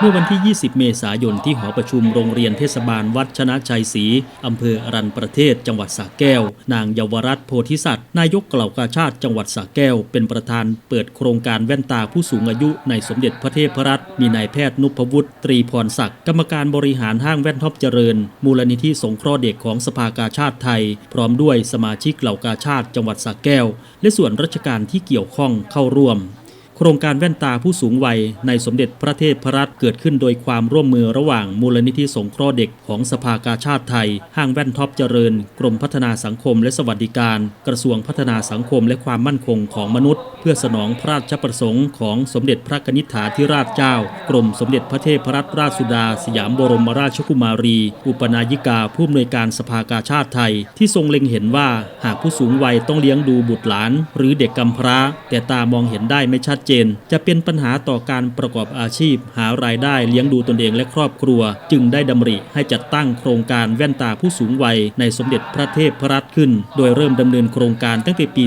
เมื่อวันที่ 20 เมษายนที่หอประชุมโรงเรียนเทศบาลวัดชนะชัยศรีอำเภออรัญประเทศ จังหวัดสระแก้ว นางเยาวรัตน์โพธิสัตว์นายกกล่าวกาชาติจังหวัดสระแก้ว เป็นประธานเปิดโครงการแว่นตาผู้สูงอายุในสมเด็จพระเทพรัตน์มีนายแพทย์นุพวุฒิตรีพรศักดิ์กรรมการบริหารห้างแว่นท็อปเจริญ มูลนิธิสงเคราะห์เด็กของสภากาชาติไทย พร้อมด้วยสมาชิกเหล่ากาชาติจังหวัดสระแก้ว และส่วนราชการที่เกี่ยวข้องเข้าร่วม โครงการแว่นตาผู้สูงวัยในสมเด็จพระเทพรัตน์เกิดขึ้นโดยความร่วมมือระหว่างมูลนิธิสงเคราะห์เด็กของสภากาชาติไทย ห้างแว่นท็อปเจริญ กรมพัฒนาสังคมและสวัสดิการ กระทรวงพัฒนาสังคมและความมั่นคงของมนุษย์ เพื่อสนองพระราชประสงค์ของสมเด็จพระกนิษฐาธิราชเจ้า กรมสมเด็จพระเทพรัตนราชสุดา สยามบรมราชกุมารี อุปนายิกาผู้อำนวยการสภากาชาติไทย ที่ทรงเล็งเห็นว่าหากผู้สูงวัยต้องเลี้ยงดูบุตรหลาน หรือเด็กกำพร้า แต่ตามองเห็นได้ไม่ชัดเจน จะเป็นปัญหาต่อการประกอบอาชีพ หารายได้เลี้ยงดูตนเองและครอบครัว จึงได้ดำริให้จัดตั้งโครงการแว่นตาผู้สูงวัย ในสมเด็จพระเทพรัตน์ขึ้น โดยเริ่มดำเนินโครงการตั้งแต่ปี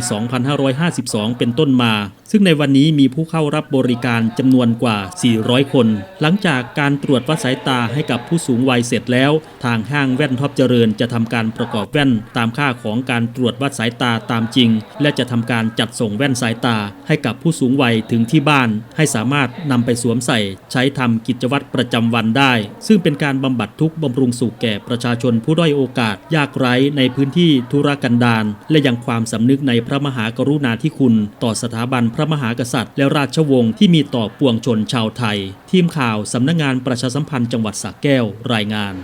2552 เป็นต้นมา ซึ่งในวันนี้มีผู้เข้ารับบริการจำนวนกว่า 400 คน หลังจากการตรวจวัดสายตาให้กับผู้สูงวัยเสร็จแล้ว ทางห้างแว่นท็อปเจริญจะทำการประกอบแว่นตามค่าของการตรวจวัดสายตาตามจริง และจะทำการจัดส่งแว่นสายตาให้กับผู้สูงวัยถึงที่บ้าน ให้สามารถนำไปสวมใส่ ใช้ทำกิจวัตรประจำวันได้ ซึ่งเป็นการบำบัดทุกบำรุงสุขแก่ประชาชนผู้ด้อยโอกาส ยากไร้ในพื้นที่ธุรกันดารและยังความสำนึกในพระมหากรุณาธิคุณ ต่อสถาบันพระมหากษัตริย์ และราชวงศ์ที่มีต่อปวงชนชาวไทย ทีมข่าวสำนักงงานประชาสัมพันธ์จังหวัดสระแก้วรายงาน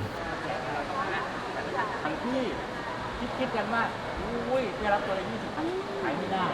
คิดกันว่าอุ้ยได้รับตัวละยี่สิบขายไม่ได้